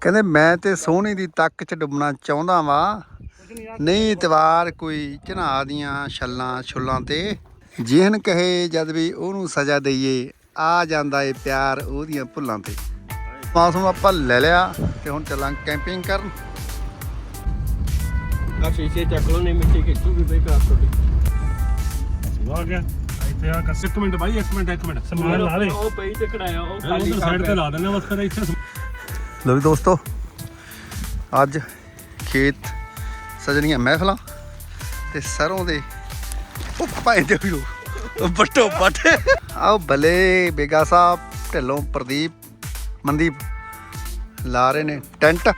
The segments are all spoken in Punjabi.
ਕਹਿੰਦੇ ਮੈਂ ਤੇ ਸੋਹਣੀ ਦੀ ਤੱਕ ਚ ਡੁੱਬਣਾ ਚਾਹੁੰਦਾ ਵਾਂ। ਨਹੀਂ ਇਤਵਾਰ ਕੋਈ ਝਨਾ ਦੀਆਂ ਛੱਲਾਂ ਛੁੱਲਾਂ ਤੇ। ਜਿਹਨ ਕਹੇ ਜਦ ਵੀ ਉਹਨੂੰ ਸਜ਼ਾ ਦਈਏ ਆ ਜਾਂਦਾ ਏ ਪਿਆਰ ਉਹਦੀਆਂ ਭੁੱਲਾਂ ਤੇ। ਮੌਸਮ ਆਪਾਂ ਲੈ ਲਿਆ ਤੇ ਹੁਣ ਚੱਲਾਂ ਕੈਂਪਿੰਗ ਕਰਨ। ਆ ਸ਼ੀਸ਼ੇ ਚੱਕ ਲੋ ਨਹੀਂ ਮਿੱਟੀ ਖਿੱਚੂਗੀ ਬਈ ਘਰ ਤੁਹਾਡੀ। ਆ ਗਿਆ। ਇੱਥੇ ਆ ਕੱਸ ਮਿੰਟ ਬਾਈ ਇੱਕ ਮਿੰਟ ਇੱਕ ਮਿੰਟ। ਸਮਾਨ ਲਾ ਦੇ। ਉਹ ਪਈ ਤੇ ਕਢਾਇਆ ਉਹ ਉਧਰ ਸਾਈਡ ਤੇ ਲਾ ਦਿੰਦੇ ਬਸ ਫਿਰ ਇੱਥੇ ਲੋ ਵੀ ਦੋਸਤੋ, ਅੱਜ ਖੇਤ ਸਜਣੀਆਂ ਮਹਿਫਲਾਂ ਤੇ ਸਰੋਂ ਦੇ ਉਹ ਭਾਈ ਦੇ ਵੀਰੋ ਬੱਟੋ ਬੱਟ ਆਓ ਭਲੇ ਬੇਗਾ ਸਾਹਿਬ, ਢਿੱਲੋਂ ਪ੍ਰਦੀਪ, ਮਨਦੀਪ ਲਾ ਰਹੇ ਨੇ ਟੈਂਟ।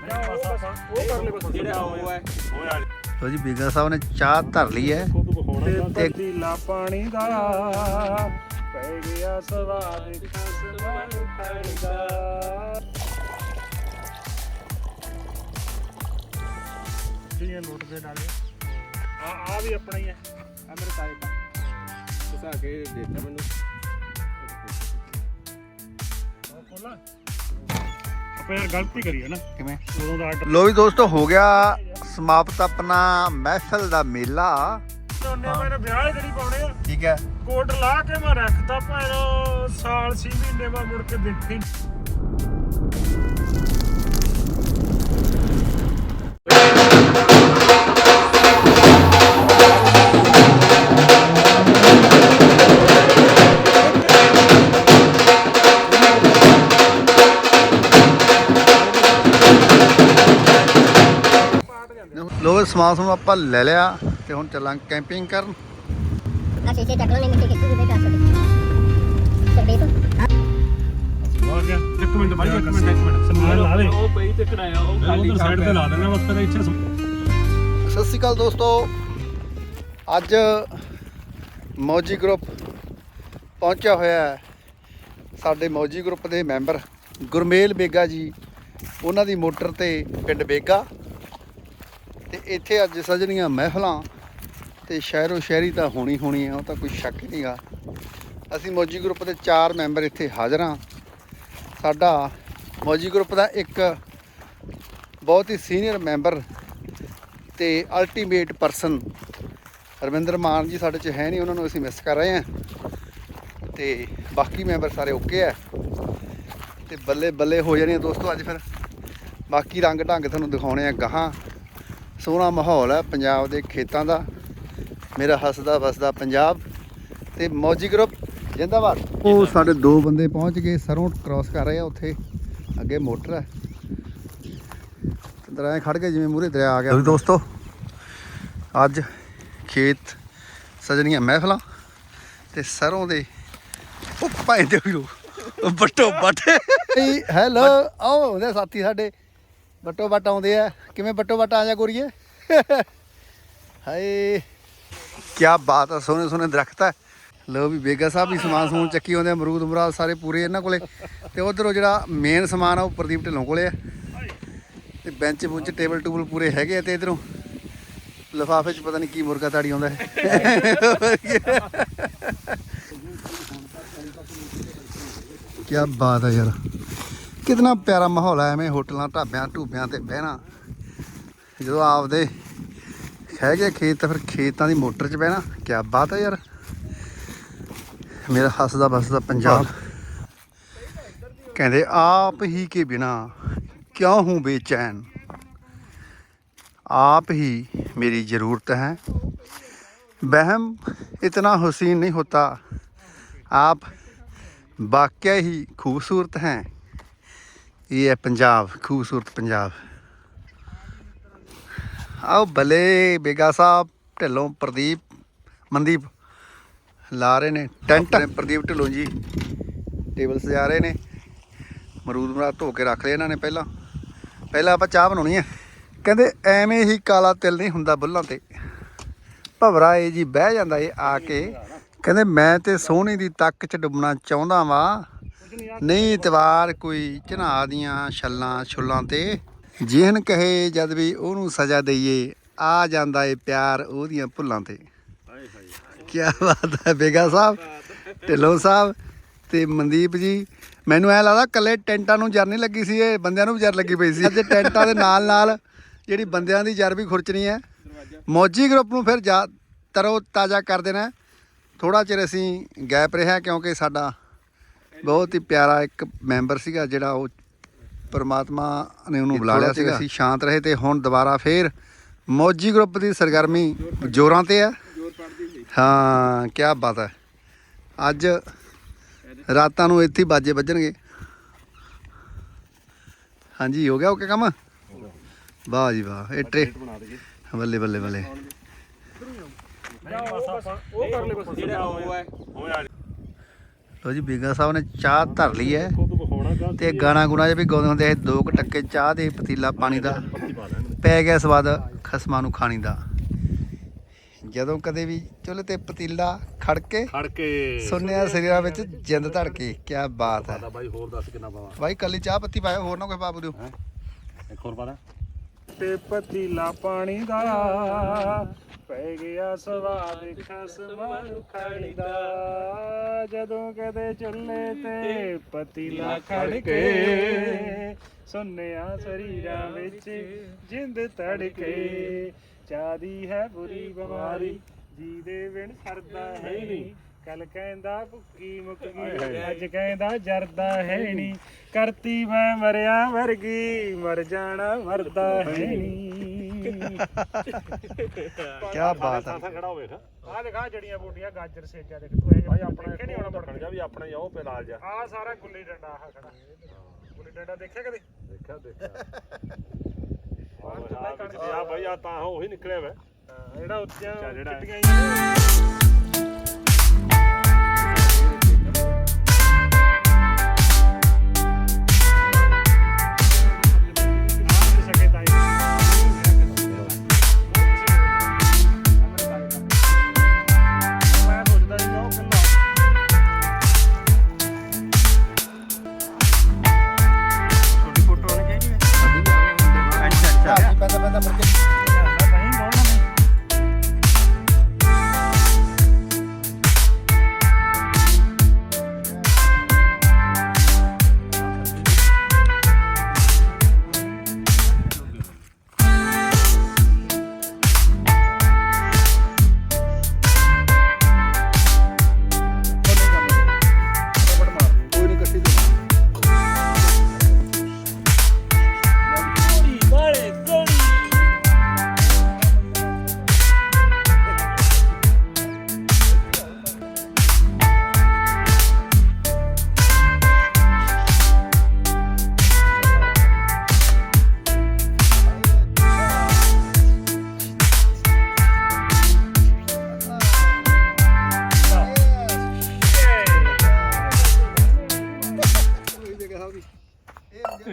ਲੋ ਜੀ, ਬੇਗਾ ਸਾਹਿਬ ਨੇ ਚਾਹ ਧਰ ਲਈ ਹੈ ਤੇ ਢੀਲਾ ਪਾਣੀ ਦਾ ਪੈ ਗਿਆ ਸਵਾਦ ਖਸਮਾਂ ਦਾ ਜੀ ਨੋਟ ਦੇ ਡਾਲੇ ਆ ਆ ਵੀ ਆਪਣਾ ਹੀ ਹੈ। ਆ ਮੇਰੇ ਤਾਏ ਦਾ। ਤੁਸਾ ਕੇ ਦੇਤਾ ਮੈਨੂੰ। ਆਪਾਂ ਯਾਰ ਗਲਤੀ ਕਰੀ ਹੈ ਨਾ। ਕਿਵੇਂ? ਉਦੋਂ ਦਾ ਆਰਡਰ ਲੋ ਵੀ ਦੋਸਤੋ ਹੋ ਗਿਆ ਸਮਾਪਤ ਆਪਣਾ ਮਹਿਫਲ ਦਾ ਮੇਲਾ। ਉਹਨੇ ਮੇਰੇ ਵਿਆਹ ਜਿਹੜੀ ਪਾਉਣੇ ਆ। ਠੀਕ ਹੈ। ਕੋਟ ਲਾ ਕੇ ਮੈਂ ਰੱਖਦਾ ਭੈਣੋ ਸਾਲ ਛੇ ਮਹੀਨੇ ਬਾਅਦ ਮੁੜ ਕੇ ਦੇਖੀ। ਸਮਾਨ ਸਮੂਨ ਆਪਾਂ ਲੈ ਲਿਆ ਤੇ ਹੁਣ ਚੱਲਾਂ ਕੈਂਪਿੰਗ ਕਰਨ। ਆ ਸ਼ੀਸ਼ੇ ਚੱਕ ਲੋ ਨਹੀਂ ਮਿੱਟੀ ਖਿੱਚੂਗੀ ਬਈ ਘਰ ਤੁਹਾਡੀ ਸਰਬੀਤ ਆ ਗਿਆ ਇੱਕ ਮਿੰਟ ਬਾਈ ਇੱਕ ਮਿੰਟ ਇੱਕ ਮਿੰਟ। ਸਮਾਨ ਲਾ ਦੇ। ਉਹ ਪਈ ਤੇ ਕਢਾਇਆ ਉਹ ਖਾਲੀ ਉਧਰ ਸਾਈਡ ਤੇ ਲਾ ਦਿੰਦੇ ਬਸ ਫਿਰ ਇੱਥੇ ਸਤਿ ਸ਼੍ਰੀ ਅਕਾਲ ਦੋਸਤੋ। ਅੱਜ ਮੌਜੀ ਗਰੁੱਪ ਪਹੁੰਚਿਆ ਹੋਇਆ ਹੈ। ਸਾਡੇ ਮੌਜੀ ਗਰੁੱਪ ਦੇ ਮੈਂਬਰ ਗੁਰਮੇਲ ਬੇਗਾ ਜੀ ਉਹਨਾਂ ਦੀ ਮੋਟਰ ਤੇ ਪਿੰਡ ਬੇਗਾ। ਤੇ ਇੱਥੇ ਅੱਜ ਸਜਣੀਆਂ ਮਹਿਫਲਾਂ ਤੇ ਸ਼ਹਿਰੋ ਸ਼ਹਿਰੀ ਤਾਂ ਹੋਣੀ ਹੋਣੀ ਆ, ਉਹ ਤਾਂ ਕੋਈ ਸ਼ੱਕ ਹੀ ਨਹੀਂਗਾ। ਅਸੀਂ ਮੌਜੀ ਗਰੁੱਪ ਦੇ ਚਾਰ ਮੈਂਬਰ ਇੱਥੇ ਹਾਜ਼ਰ ਹਾਂ। ਸਾਡਾ ਮੌਜੀ ਗਰੁੱਪ ਦਾ ਇੱਕ ਬਹੁਤ ਹੀ ਸੀਨੀਅਰ ਮੈਂਬਰ ਤੇ ਅਲਟੀਮੇਟ ਪਰਸਨ ਰਵਿੰਦਰ ਮਾਨ ਜੀ ਸਾਡੇ ਚ ਹੈ ਨਹੀਂ, ਉਹਨਾਂ ਨੂੰ ਅਸੀਂ ਮਿਸ ਕਰ ਰਹੇ ਹਾਂ। ਤੇ ਬਾਕੀ ਮੈਂਬਰ ਸਾਰੇ ਓਕੇ ਆ। ਤੇ ਬੱਲੇ ਬੱਲੇ ਹੋ ਜਾਣੀਆਂ ਦੋਸਤੋ ਅੱਜ ਫਿਰ। ਬਾਕੀ ਰੰਗ ਢੰਗ ਤੁਹਾਨੂੰ ਦਿਖਾਉਣੇ ਆ ਗਾਹਾਂ। ਸੋਹਣਾ ਮਾਹੌਲ ਹੈ ਪੰਜਾਬ ਦੇ ਖੇਤਾਂ ਦਾ। ਮੇਰਾ ਹੱਸਦਾ ਵਸਦਾ ਪੰਜਾਬ ਤੇ ਮੌਜੀ ਗਰੁੱਪ ਜਿੰਦਾਬਾਦ। ਉਹ ਸਾਡੇ ਦੋ ਬੰਦੇ ਪਹੁੰਚ ਗਏ ਸਰੋਂ ਕ੍ਰਾਸ ਕਰ ਰਹੇ ਆ ਉੱਥੇ। ਅੱਗੇ ਮੋਟਰ ਹੈ ਦਰਿਆ ਖੜ ਕੇ ਜਿਵੇਂ ਮੂਰੇ ਦਰਿਆ ਆ ਗਿਆ। ਦੋਸਤੋ ਅੱਜ ਖੇਤ ਸਜਣੀਆਂ ਮਹਿਫਲਾਂ ਤੇ ਸਰੋਂ ਦੇ ਉਹ ਭਾਈ ਦੇ ਵੀਰੋ। ਬੱਟੋ ਬੱਟ ਹੈਲੋ ਆਓ ਉਹਦੇ ਸਾਥੀ ਸਾਡੇ। ਬੱਟੋ ਬੱਟ ਆਉਂਦੇ ਆ। ਕਿਵੇਂ ਬੱਟੋ ਬੱਟ ਆ ਜਾ ਗੋਰੀਏ? ਹਾਏ ਕੀ ਬਾਤ ਆ, ਸੋਹਣੇ ਸੋਹਣੇ ਦਰਖਤ ਆ। ਲੋ ਵੀ ਬੇਗਾ ਸਾਹਿਬ ਵੀ ਸਮਾਨ ਸਮੂਨ ਚੱਕੀ ਆਉਂਦੇ ਆ, ਅਮਰੂਦ ਅਮਰਾਦ ਸਾਰੇ ਪੂਰੇ ਇਹਨਾਂ ਕੋਲੇ। ਤੇ ਉਧਰੋਂ ਜਿਹੜਾ ਮੇਨ ਸਮਾਨ ਆ, ਉਹ ਪ੍ਰਦੀਪ ਢਿੱਲੋਂ ਕੋਲੇ ਆ। ਤੇ ਬੈਂਚ ਬੁੰਚ ਟੇਬਲ ਟੂਬਲ ਪੂਰੇ ਹੈਗੇ ਆ ਤੇ ਇਧਰੋਂ ਲਫਾਫੇ 'ਚ ਪਤਾ ਨਹੀਂ ਕੀ ਮੁਰਗਾ ਤਾੜੀ ਆਉਂਦਾ ਹੈ। ਕੀ ਬਾਤ ਆ ਯਾਰ। ਕਿਤਨਾ ਪਿਆਰਾ ਮਾਹੌਲ ਹੈ ਐਵੇਂ ਹੋਟਲਾਂ ਢਾਬਿਆਂ ਢੂਬਿਆਂ ਤੇ ਬਹਿਣਾ ਜਦੋਂ ਆਪਦੇ ਹੈਗੇ ਖੇਤ ਤਾਂ ਫਿਰ ਖੇਤਾਂ ਦੀ ਮੋਟਰ 'ਚ ਬਹਿਣਾ ਕੀ ਬਾਤ ਹੈ ਯਾਰ ਮੇਰਾ ਹੱਸਦਾ ਬਸਦਾ ਪੰਜਾਬ ਕਹਿੰਦੇ ਆਪ ਹੀ ਕੇ ਬਿਨਾ ਕਿਉਂ ਹੂੰ ਬੇਚੈਨ आप ही मेरी ज़रूरत है बहम इतना हसीन नहीं होता आप वाकई ही खूबसूरत हैं ਇਹ ਹੈ ਪੰਜਾਬ ਖੂਬਸੂਰਤ ਪੰਜਾਬ। ਆਓ ਭਲੇ ਬੇਗਾ ਸਾਹਿਬ ਢਿੱਲੋਂ ਪ੍ਰਦੀਪ ਮਨਦੀਪ ਲਾ ਰਹੇ ਨੇ ਟੈਂਟ। ਪ੍ਰਦੀਪ ਢਿੱਲੋਂ ਜੀ। ਟੇਬਲ ਸਜਾ ਰਹੇ ਨੇ। ਮਰੂਦ ਮਰਾ ਧੋ ਕੇ ਰੱਖ ਲਏ ਇਹਨਾਂ ਨੇ ਪਹਿਲਾਂ। ਪਹਿਲਾਂ ਆਪਾਂ ਚਾਹ ਬਣਾਉਣੀ ਹੈ। ਕਹਿੰਦੇ ਐਵੇਂ ਹੀ ਕਾਲਾ ਤਿਲ ਨਹੀਂ ਹੁੰਦਾ ਬੁੱਲਾਂ ਤੇ। ਭਵਰਾ ਇਹ ਜੀ ਬਹਿ ਜਾਂਦਾ ਇਹ ਆ ਕੇ। ਕਹਿੰਦੇ ਮੈਂ ਤੇ ਸੋਹਣੀ ਦੀ ਤੱਕ ਚ ਡੁੱਬਣਾ ਚਾਹੁੰਦਾ ਵਾਂ। ਨਹੀਂ ਇਤਵਾਰ ਕੋਈ ਝਨਾ ਦੀਆਂ ਛੱਲਾਂ, ਛੁੱਲਾਂ ਤੇ ਜਿਹਨ ਕਹੇ ਜਦ ਵੀ ਉਹਨੂੰ ਸਜ਼ਾ ਦਈਏ, ਆ ਜਾਂਦਾ ਏ ਪਿਆਰ ਉਹਦੀਆਂ ਭੁੱਲਾਂ ਤੇ। ਕੀ ਬਾਤ ਹੈ, ਬੇਗਾ ਸਾਹਿਬ ਢਿੱਲੋਂ ਸਾਹਿਬ ਤੇ ਮਨਦੀਪ ਜੀ। ਮੈਨੂੰ ਐ ਲੱਗਦਾ ਕੱਲੇ ਟੈਂਟਾਂ ਨੂੰ ਜਰ ਨਹੀਂ ਲੱਗੀ ਸੀ, ਇਹ ਬੰਦਿਆਂ ਨੂੰ ਵੀ ਜਰ ਲੱਗੀ ਪਈ ਸੀ। ਅੱਜ ਟੈਂਟਾਂ ਦੇ ਨਾਲ ਨਾਲ ਜਿਹੜੀ ਬੰਦਿਆਂ ਦੀ ਜਰ ਵੀ ਖੁਰਚਣੀ ਹੈ। ਮੌਜੀ ਗਰੁੱਪ ਨੂੰ ਫਿਰ ਜਾ ਤਰੋ ਤਾਜ਼ਾ ਕਰ ਦੇਣਾ। ਥੋੜਾ ਚਿਰ ਅਸੀਂ ਗੈਪ ਰਿਹਾ ਕਿਉਂਕਿ ਸਾਡਾ ਬਹੁਤ ਹੀ ਪਿਆਰਾ ਇੱਕ ਮੈਂਬਰ ਸੀਗਾ ਜਿਹੜਾ ਉਹ ਪਰਮਾਤਮਾ ਨੇ ਉਹਨੂੰ ਬੁਲਾ ਲਿਆ ਸੀਗਾ। ਅਸੀਂ ਸ਼ਾਂਤ ਰਹੇ ਤੇ ਹੁਣ ਦੁਬਾਰਾ ਫੇਰ ਮੌਜੀ ਗਰੁੱਪ ਦੀ ਸਰਗਰਮੀ ਜੋਰਾਂ ਤੇ ਸੀ ਹਾਂ ਕੀ ਬਾਤ ਹੈ ਅੱਜ ਰਾਤਾਂ ਨੂੰ ਇੱਥੇ ਬਾਜੇ ਵੱਜਣਗੇ। ਹਾਂਜੀ ਹੋ ਗਿਆ ਓਕੇ ਕੰਮ? ਵਾਹ ਜੀ ਵਾਹ ਇਹ ਟਰੇ ਬੱਲੇ ਬੱਲੇ ਬੱਲੇ। ਉਹ ਕਰ ਲੈ ਬਸ। ਜਿਹੜਾ ਉਹ ਹੈ। ਆ ਲੋ ਜੀ ਬੀਗਾ ਸਾਹਿਬ ਨੇ ਚਾਹ ਧਰ ਲਈ ਹੈ ਕੋ ਤੂੰ ਕਾ ਗਾਣਾ ਗੁਣਾ ਜੇ ਵੀ ਗਾਉਂਦੇ ਹੁੰਦੇ ਸੀ ਦੋ ਕੁ ਟੱਕੇ ਚਾਹ ਦੇ ਪਤੀਲਾ ਪਾਣੀ ਦਾ ਪਾ ਗਿਆ ਸਵਾਦ ਖਸਮਾਂ ਨੂੰ ਖਾਣੀ ਦਾ। ਜਦੋਂ ਕਦੇ ਵੀ ਚੁੱਲ੍ਹੇ ਤੇ ਪਤੀਲਾ ਖੜ ਕੇ ਖੜ ਕੇ ਸੁਣਿਆ ਸਰੀਰਾਂ ਵਿੱਚ ਜਿੰਦ ਧੜਕੇ ਕੀ ਬਾਤ ਹੈ। ਬਾਈ ਹੋਰ ਦੱਸ ਕਿੰਨਾ ਪਾਵਾ ਭਾਈ ਕੱਲੀ ਚਾਹ ਪੱਤੀ ਪਾਇਓ ਹੋਰ ਨਾ ਕੋਈ ਪਾ ਦਿਓ। ਇੱਕ ਹੋਰ ਪਾ ਤੇ ਪਤੀਲਾ ਪਾਣੀ ਦਾ। ਪੈ ਗਿਆ ਸਵਾਦ ਖਸਮਾਂ ਖਾਣੀ ਦਾ। ਜਦੋਂ ਕਦੇ ਚੁੱਲ੍ਹੇ ਤੇ ਪਤੀਲਾ ਖੜ ਕੇ ਸੁਨਿਆ ਸਰੀਰਾਂ ਵਿੱਚ ਜਿੰਦ ਤੜਕੇ। ਚਾਦੀ ਹੈ ਬੁਰੀ ਬਿਮਾਰੀ ਜਿਹਦੇ ਬਿਨ ਸਰਦਾ ਹੈ ਨਹੀਂ। ਕੱਲ ਕਹਿੰਦਾ ਭੁੱਕੀ ਮੁੱਕ ਗਈ? ਅੱਜ ਕਹਿੰਦਾ ਜਰਦਾ ਹੈ ਨਹੀਂ ਕਰਤੀ ਮੈਂ ਮਰਿਆ ਵਰਗੀ। ਮਰ ਜਾਣਾ ਮਰਦਾ ਹੈ ਨਹੀਂ ਕੀ ਬਾਤ ਹੈ ਖੜਾ ਹੋਵੇ ਆ ਦੇਖਾ ਜੜੀਆਂ ਬੂਟੀਆਂ ਗਾਜਰ ਸੇਜਾ ਦੇਖ ਤੂੰ ਇਹ ਭਾਈ ਆਪਣਾ ਨਹੀਂ ਆਉਣਾ ਮੁੜਕਣ ਜਾ ਵੀ ਆਪਣਾ ਹੀ ਆ ਉਹ ਪੇ ਲਾਲ ਜਾ ਆ ਸਾਰਾ ਗੁੱਲੀ ਡੰਡਾ ਆ ਖੜਾ। ਗੁੱਲੀ ਡੰਡਾ ਦੇਖਿਆ ਕਦੇ? ਦੇਖਿਆ ਦੇਖਿਆ। ਆ ਭਾਈ ਆ ਤਾਂ ਉਹੀ ਨਿਕਲਿਆ ਵੇ। ਜਿਹੜਾ ਉੱਚਾ ਚਿੱਟੀਆਂ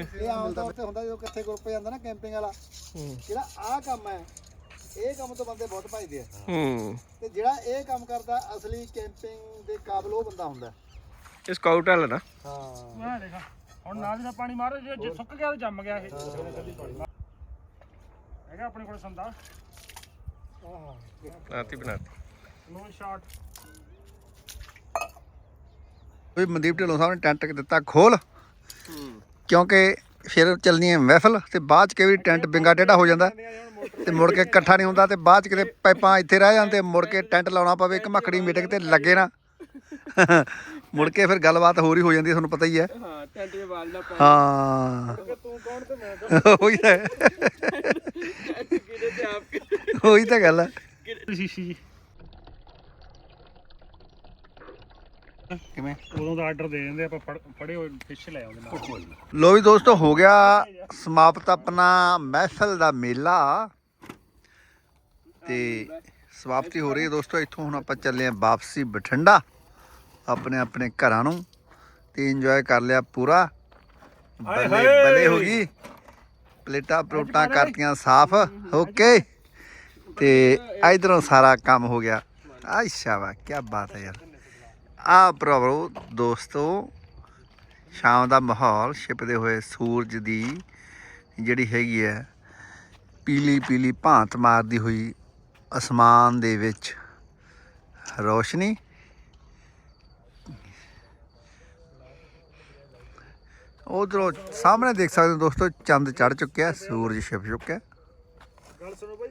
ਇਹ ਆਮ ਤੌਰ ਤੇ ਹੁੰਦਾ ਜਦੋਂ ਕਿੱਥੇ ਗਰੁੱਪ ਜਾਂਦਾ ਨਾ ਕੈਂਪਿੰਗ ਵਾਲਾ ਜਿਹੜਾ ਆਹ ਕੰਮ ਹੈ ਇਹ ਕੰਮ ਤੋਂ ਬੰਦੇ ਬਹੁਤ ਭਜਦੇ ਆ। ਹੂੰ। ਤੇ ਜਿਹੜਾ ਇਹ ਕੰਮ ਕਰਦਾ ਅਸਲੀ ਕੈਂਪਿੰਗ ਦੇ ਕਾਬਲ ਉਹ ਬੰਦਾ ਹੁੰਦਾ। ਇਹ ਸਕਾਊਟ ਵਾਲਾ ਨਾ। ਹਾਂ। ਆ ਦੇਖਾ। ਹੁਣ ਨਾਲ ਦੀ ਪਾਣੀ ਮਾਰੋ ਜੇ ਜੇ ਸੁੱਕ ਗਿਆ ਤਾਂ ਜੰਮ ਗਿਆ ਇਹ। ਹੈਗਾ ਆਪਣੇ ਕੋਲ ਸੰਦਾ। ਆਤੀ ਬਣਾਤੀ। ਨੋ ਸ਼ਾਟ ਵੀ ਮਨਦੀਪ ਢਿੱਲੋਂ ਸਾਹਿਬ ਨੇ ਟੈਂਟ ਦਿੱਤਾ ਖੋਲ। ਕਿਉਂਕਿ ਫਿਰ ਚੱਲਣੀ ਹੈ ਮਹਿਫਲ ਤੇ ਬਾਅਦ ਚ ਕਈ ਵਾਰੀ ਟੈਂਟ ਬਿੰਗਾ ਟੇਢਾ ਹੋ ਜਾਂਦਾ ਤੇ ਮੁੜ ਕੇ ਇਕੱਠਾ ਨਹੀਂ ਹੁੰਦਾ ਤੇ ਬਾਅਦ ਚ ਕਿਤੇ ਪਾਈਪਾਂ ਇੱਥੇ ਰਹਿ ਜਾਂਦੇ ਤੇ ਮੁੜ ਕੇ ਟੈਂਟ ਲਾਉਣਾ ਪਵੇ ਇੱਕ ਮੱਖੜੀ ਮੀਟਿੰਗ ਤੇ ਲੱਗੇ ਨਾ। ਮੁੜ ਕੇ ਫਿਰ ਗੱਲਬਾਤ ਹੋਰ ਹੀ ਹੋ ਜਾਂਦੀ ਤੁਹਾਨੂੰ ਪਤਾ ਹੀ ਹੈ। ਹਾਂ ਟੈਂਟ ਦੇ ਵਾਲ ਦਾ ਹਾਂ। ਤੂੰ ਕੌਣ ਤੇ ਮੈਂ ਉਹੀ ਤਾਂ। ਕਿਹਦੇ ਤੇ ਆਪ ਉਹੀ ਤਾਂ ਗੱਲ ਹੈ। ਸ਼ੀਸ਼ੀ ਜੀ। ਕਿਵੇਂ? ਉਦੋਂ ਦਾ ਆਰਡਰ ਦੇ ਦਿੰਦੇ ਆਪਾਂ ਫੜ- ਫੜੇ ਹੋਏ ਫਿਸ਼ ਲੈ ਆਉਂਦੇ ਨਾਲ। ਲੋ ਵੀ ਦੋਸਤੋ ਹੋ ਗਿਆ ਸਮਾਪਤ ਆਪਣਾ ਮਹਿਫਲ ਦਾ ਮੇਲਾ। ਤੇ ਸਮਾਪਤੀ ਹੋ ਰਹੀ ਹੈ ਦੋਸਤੋ ਇੱਥੋਂ ਹੁਣ ਆਪਾਂ ਚੱਲੇ ਆਂ ਵਾਪਸੀ ਬਠਿੰਡਾ ਆਪਣੇ ਆਪਣੇ ਘਰਾਂ ਨੂੰ। ਤੇ ਇੰਜੋਏ ਕਰ ਲਿਆ ਪੂਰਾ। ਬੱਲੇ ਬੱਲੇ ਹੋ ਗਈ। ਪਲੇਟਾਂ ਪਲੋਟਾਂ ਕਰਤੀਆਂ ਸਾਫ਼। ਓਕੇ। ਤੇ ਇਧਰੋਂ ਸਾਰਾ ਕੰਮ ਹੋ ਗਿਆ। ਆਈ ਸ਼ਾਬਾ ਕੀ ਬਾਤ ਹੈ ਯਾਰ। ਆ ਭਰਾਵੋ ਦੋਸਤੋ ਸ਼ਾਮ ਦਾ ਮਾਹੌਲ ਛਿਪਦੇ ਹੋਏ ਸੂਰਜ ਦੀ ਜਿਹੜੀ ਹੈਗੀ ਹੈ ਪੀਲੀ ਪੀਲੀ ਭਾਂਤ ਮਾਰਦੀ ਹੋਈ ਅਸਮਾਨ ਦੇ ਵਿੱਚ ਰੋਸ਼ਨੀ। ਉਧਰੋਂ ਸਾਹਮਣੇ ਦੇਖ ਸਕਦੇ ਹੋ ਦੋਸਤੋ ਚੰਦ ਚੜ ਚੁੱਕਿਆ ਸੂਰਜ ਛਿਪ ਚੁੱਕਿਆ। ਗੱਲ ਸੁਣੋ ਬਾਈ।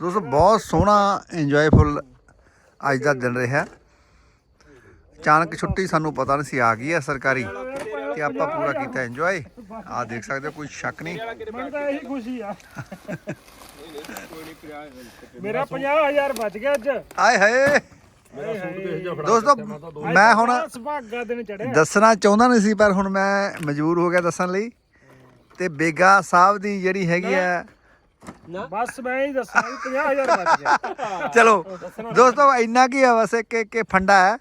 ਦੋਸਤੋ ਬਹੁਤ ਸੋਹਣਾ ਇੰਜੋਏਫੁਲ ਅੱਜ ਦਾ ਦਿਨ ਰਿਹਾ। ਅਚਾਨਕ ਛੁੱਟੀ ਸਾਨੂੰ ਪਤਾ ਨਹੀਂ ਸੀ ਆ ਗਈ ਹੈ ਸਰਕਾਰੀ ਤੇ ਆਪਾਂ ਪੂਰਾ ਕੀਤਾ ਇੰਜੋਏ ਆ ਦੇਖ ਸਕਦੇ ਹੋ ਕੋਈ ਸ਼ੱਕ ਨਹੀਂ। ਮੈਨੂੰ ਤਾਂ ਇਹੀ ਖੁਸ਼ੀ ਆ। ਮੇਰਾ 50000 ਬਚ ਗਿਆ ਅੱਜ। ਆਏ ਹਾਏ। ਦੋਸਤੋ ਮੈਂ ਹੁਣ ਸੁਭਾਗਾ ਦਿਨ ਚੜਿਆ ਦੱਸਣਾ ਚਾਹੁੰਦਾ ਨਹੀਂ ਸੀ ਪਰ ਹੁਣ ਮੈਂ ਮਜਬੂਰ ਹੋ ਗਿਆ ਦੱਸਣ ਲਈ। ਤੇ ਬੇਗਾ ਸਾਹਿਬ ਦੀ ਜਿਹੜੀ ਹੈਗੀ ਆ ਬਸ ਮੈਂ ਹੀ ਦੱਸਾਂ ਵੀ 50000 ਬਚ ਗਿਆ। ਚਲੋ ਦੋਸਤੋ ਇੰਨਾ ਕੀ ਆ ਬਸ ਇੱਕ ਇੱਕ ਫੰਡਾ ਹੈ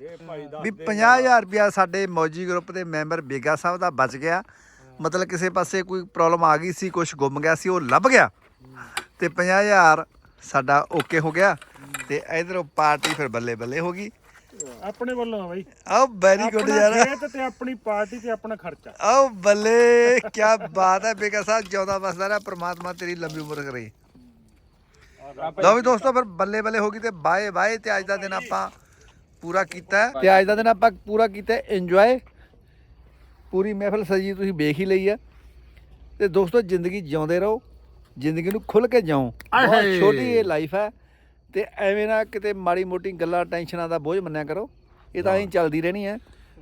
ਵੀ 50000 ਰੁਪਿਆ ਸਾਡੇ ਮੌਜੀ ਗਰੁੱਪ ਦੇ ਮੈਂਬਰ ਬੇਗਾ ਸਾਹਿਬ ਦਾ ਬਚ ਗਿਆ। ਮਤਲਬ ਕਿਸੇ ਪਾਸੇ ਕੋਈ ਪ੍ਰੋਬਲਮ ਆ ਗਈ ਸੀ ਕੁਝ ਗੁੰਮ ਗਿਆ ਸੀ ਉਹ ਲੱਭ ਗਿਆ। ਤੇ 50000 ਸਾਡਾ ਓਕੇ ਹੋ ਗਿਆ। ਤੇ ਇਧਰੋਂ ਪਾਰਟੀ ਫਿਰ ਬੱਲੇ ਬੱਲੇ ਹੋ ਗਈ। ਆਪਣੇ ਵੱਲੋਂ ਆ ਬਾਈ। ਆਹ ਵੈਰੀ ਗੁੱਡ ਆਪਣਾ ਯਾਰ। ਖੇਤ ਤੇ ਆਪਣੀ ਪਾਰਟੀ ਤੇ ਆਪਣਾ ਖਰਚਾ। ਆਹ ਬੱਲੇ ਕੀ ਬਾਤ ਹੈ ਬੇਗਾ ਸਾਹਿਬ ਜਿਉਂਦਾ ਵਸਦਾ ਰਿਹਾ ਪ੍ਰਮਾਤਮਾ ਤੇਰੀ ਲੰਬੀ ਉਮਰ ਕਰੇ। ਲਓ ਵੀ ਦੋਸਤੋ ਫਿਰ ਬੱਲੇ ਬੱਲੇ ਹੋ ਗਈ ਤੇ ਬਾਏ ਬਾਏ ਤੇ ਅੱਜ ਦਾ ਦਿਨ ਆਪਾਂ ਪੂਰਾ ਕੀਤਾ ਹੈ। ਤੇ ਅੱਜ ਦਾ ਦਿਨ ਆਪਾਂ ਪੂਰਾ ਕੀਤਾ ਇੰਜੋਏ ਪੂਰੀ ਮਹਿਫਲ ਸਜੀ ਤੁਸੀਂ ਵੇਖ ਹੀ ਲਈ ਆ ਤੇ ਦੋਸਤੋ ਜ਼ਿੰਦਗੀ ਜਿਉਂਦੇ ਰਹੋ। ਜ਼ਿੰਦਗੀ ਨੂੰ ਖੁੱਲ ਕੇ ਜਿਉਂ। ਬਹੁਤ ਛੋਟੀ ਇਹ ਲਾਈਫ ਹੈ। ਤੇ ਐਵੇਂ ਨਾ ਕਿਤੇ ਮਾੜੀ ਮੋਟੀ ਗੱਲਾਂ ਟੈਨਸ਼ਨਾਂ ਦਾ ਬੋਝ ਮੰਨਿਆ ਕਰੋ। ਇਹ ਤਾਂ ਐਂ ਚੱਲਦੀ ਰਹਿਣੀ ਹੈ।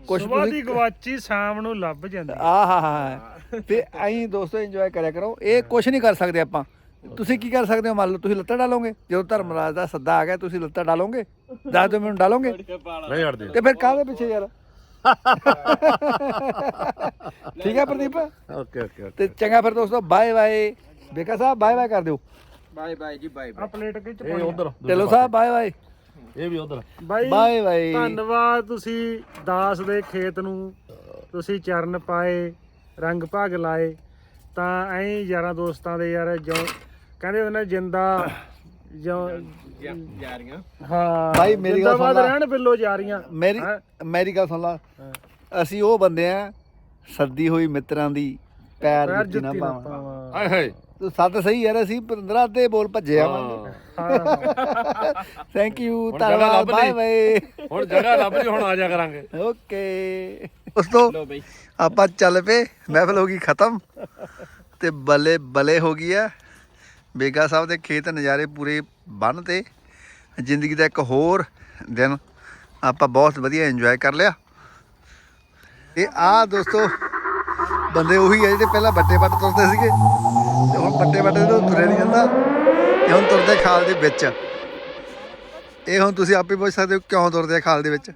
ਕੁਝ ਸੁਬਾਹ ਦੀ ਗਵਾਚੀ ਸ਼ਾਮ ਨੂੰ ਲੱਭ ਜਾਂਦੀ ਆਹਾ ਹਾ ਤੇ ਐਂ ਦੋਸਤੋ ਇੰਜੋਏ ਕਰਿਆ ਕਰੋ। ਇਹ ਕੁਝ ਨਹੀਂ ਕਰ ਸਕਦੇ ਆਪਾਂ। ਤੁਸੀਂ ਕੀ ਕਰ ਸਕਦੇ ਹੋ? ਮੰਨ ਲਓ ਤੁਸੀਂ ਲੱਤਾਂ ਡਾਲੋਗੇ। ਜਦੋਂ ਧਰਮਰਾਜ ਦਾ ਸੱਦਾ ਆ ਗਿਆ ਤੁਸੀਂ ਲੱਤਾਂ ਡਾਲੋਗੇ? ਦੱਸ ਦਿਓ ਮੈਨੂੰ ਡਾਲੋਗੇ? ਨਹੀਂ ਹਟਦੇ। ਤੇ ਫਿਰ ਕਾਹਦੇ ਪਿੱਛੇ ਯਾਰ? ਠੀਕ ਹੈ ਪ੍ਰਦੀਪ? ਓਕੇ ਓਕੇ ਤੇ ਚੰਗਾ ਫਿਰ ਦੋਸਤੋ। Bye bye Beka Sahib bye bye ਕਰ ਦਿਓ। ਬਾਏ ਬਾਏ ਜੀ ਬਾਏ ਆ ਪਲੇਟ ਕਿਚ ਪਾਣੀ ਉਧਰ ਢਿੱਲੋਂ ਸਾਹਿਬ ਬਾਏ ਬਾਏ। ਇਹ ਵੀ ਉਧਰ। ਬਾਈ ਬਾਏ ਬਾਏ। ਧੰਨਵਾਦ ਤੁਸੀਂ ਦਾਸ ਦੇ ਖੇਤ ਨੂੰ ਤੁਸੀਂ ਚਰਨ ਪਾਏ ਰੰਗ ਭਾਗ ਲਾਏ। ਤਾਂ ਐਂ ਯਾਰਾਂ ਦੋਸਤਾਂ ਦੇ ਯਾਰ ਜੋ ਕਹਿੰਦੇ ਹੁੰਦੇ ਨੇ ਜਿੰਦਾ ਜੋ ਯਾਰੀਆਂ ਹਾਂ ਬਾਈ ਮੇਰੀ ਗੱਲ ਜ਼ਿੰਦਾਬਾਦ ਸੁਣ ਲਾ। ਰਹਿਣ ਬਿੱਲੋ ਜਾਰੀਆਂ। ਮੇਰੀ? ਮੇਰੀ ਗੱਲ ਸੁਣ ਲਾ। ਅਸੀਂ ਉਹ ਬੰਦੇ ਆ ਸੱਦੀ ਹੋਈ ਮਿੱਤਰਾਂ ਦੀ ਪੈਰ ਜੁੱਤੀ ਨਾ ਪਾਵਾਂ। ਹਾਏ ਹਾਏ। ਤੂੰ ਸੱਤ ਸਹੀ ਯਾਰ ਅਸੀਂ 15 ਤੇ ਬੋਲ ਭੱਜੇ ਆਵਾਂਗੇ ਹਾਂ। ਥੈਂਕ ਯੂ ਜਗ੍ਹਾ ਧੰਨਵਾਦ ਲੱਭ ਬਾਏ ਲਈ। ਬਾਏ ਹੁਣ ਜਗ੍ਹਾ ਲੱਭ ਲਈ ਹੁਣ ਆ ਜਾ ਕਰਾਂਗੇ। ਓਕੇ ਦੋਸਤੋ ਲੋ ਬਈ। ਆਪਾਂ ਚੱਲ ਪਏ ਮਹਿਫਲ ਹੋ ਗਈ ਖਤਮ। ਤੇ ਬੱਲੇ ਬੱਲੇ ਹੋ ਗਈ ਆ। ਬੇਗਾ ਸਾਹਿਬ ਦੇ ਖੇਤ ਨਜ਼ਾਰੇ ਪੂਰੇ ਬੰਨ ਤੇ। ਜ਼ਿੰਦਗੀ ਦਾ ਇੱਕ ਹੋਰ ਦਿਨ ਆਪਾਂ ਬਹੁਤ ਵਧੀਆ ਇੰਜੋਏ ਕਰ ਲਿਆ। ਇਹ ਆ ਦੋਸਤੋ ਬੰਦੇ ਉਹੀ ਆ ਜਿਹੜੇ ਪਹਿਲਾਂ ਬੱਟੇ ਬੱਟ ਤੁਰਦੇ ਸੀਗੇ। ਤੇ ਹੁਣ ਤੋਂ ਤੁਰਿਆ ਨਹੀਂ ਜਾਂਦਾ ਤੇ ਹੁਣ ਤੁਰਦੇ ਖਾਲ ਦੇ ਵਿੱਚ। ਇਹ ਹੁਣ ਤੁਸੀਂ ਆਪੇ ਪੁੱਛ ਸਕਦੇ ਹੋ ਕਿਉਂ ਤੁਰਦੇ ਖਾਲ ਦੇ ਵਿੱਚ।